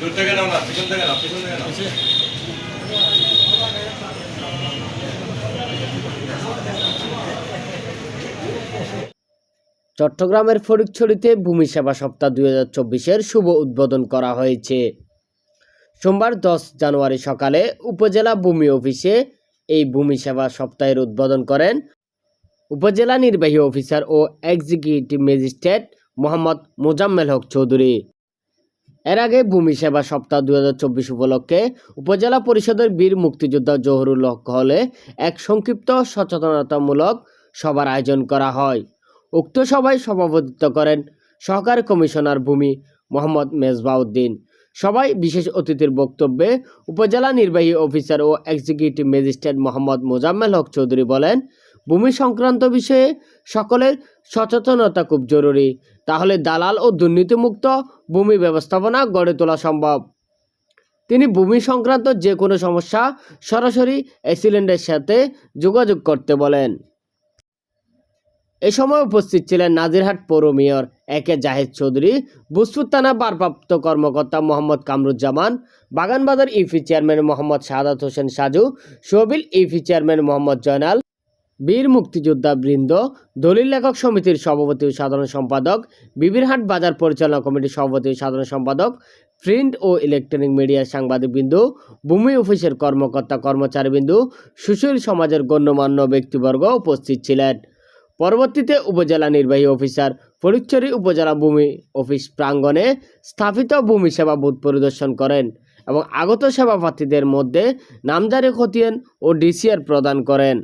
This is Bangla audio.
দূর থেকে নাও না, পিছন থেকে নাও, পিছন থেকে নাও। চট্টগ্রামের ফটিকছড়িতে ভূমি সেবা সপ্তাহ দুই হাজার চব্বিশের শুভ উদ্বোধন করা হয়েছে। সোমবার দশ জানুয়ারি সকালে উপজেলা ভূমি অফিসে এই ভূমি সেবা সপ্তাহের উদ্বোধন করেন উপজেলা নির্বাহী অফিসার ও এক্সিকিউটিভ ম্যাজিস্ট্রেট মোহাম্মদ মোজাম্মেল হক চৌধুরী। এর আগে ভূমি সেবা সপ্তাহ দুই হাজার চব্বিশ উপলক্ষে উপজেলা পরিষদের বীর মুক্তিযোদ্ধা জহুরুল হক হলে এক সংক্ষিপ্ত সচেতনতামূলক সভার আয়োজন করা হয়। উক্ত সভায় সভাপতিত্ব করেন সহকারী কমিশনার ভূমি মোহাম্মদ মেজবাউদ্দিন। সবাই বিশেষ অতিথির বক্তব্যে উপজেলা নির্বাহী অফিসার ও এক্সিকিউটিভ ম্যাজিস্ট্রেট মোহাম্মদ মোজাম্মেল হক চৌধুরী বলেন ভূমি সংক্রান্ত বিষয়ে সকলের সচেতনতা খুব জরুরি। তাহলে দালাল ও দুর্নীতিমুক্ত ভূমি ব্যবস্থাপনা গড়ে তোলা সম্ভব। তিনি ভূমি সংক্রান্ত যে কোনো সমস্যা সরাসরি এসিলেন্ডের সাথে যোগাযোগ করতে বলেন। এ সময় উপস্থিত ছিলেন নাজিরহাট পৌর মেয়র একে জাহেদ চৌধুরী বুসপুর থানা ভারপ্রাপ্ত কর্মকর্তা Mohammad Kamruzzaman, Baganbazar UP chairman Mohammad Shahadat Hossain Saju Shobil UP chairman Mohammad Joynal বীর মুক্তিযোদ্ধা বৃন্দ, দলিল লেখক সমিতির সভাপতি ও সাধারণ সম্পাদক, বিবিরহাট বাজার পরিচালনা কমিটির সভাপতি ও সাধারণ সম্পাদক, প্রিন্ট ও ইলেকট্রনিক মিডিয়ার সাংবাদিকবৃন্দু, ভূমি অফিসের কর্মকর্তা কর্মচারীবৃন্দু, সুশীল সমাজের গণ্যমান্য ব্যক্তিবর্গ উপস্থিত ছিলেন। পরবর্তীতে উপজেলা নির্বাহী অফিসার ফরিদচুরি উপজেলা ভূমি অফিস প্রাঙ্গণে স্থাপিত ভূমি সেবা বুথ পরিদর্শন করেন এবং আগত সেবা প্রার্থীদের মধ্যে নামজারি খতিয়ান ও ডিসিআর প্রদান করেন।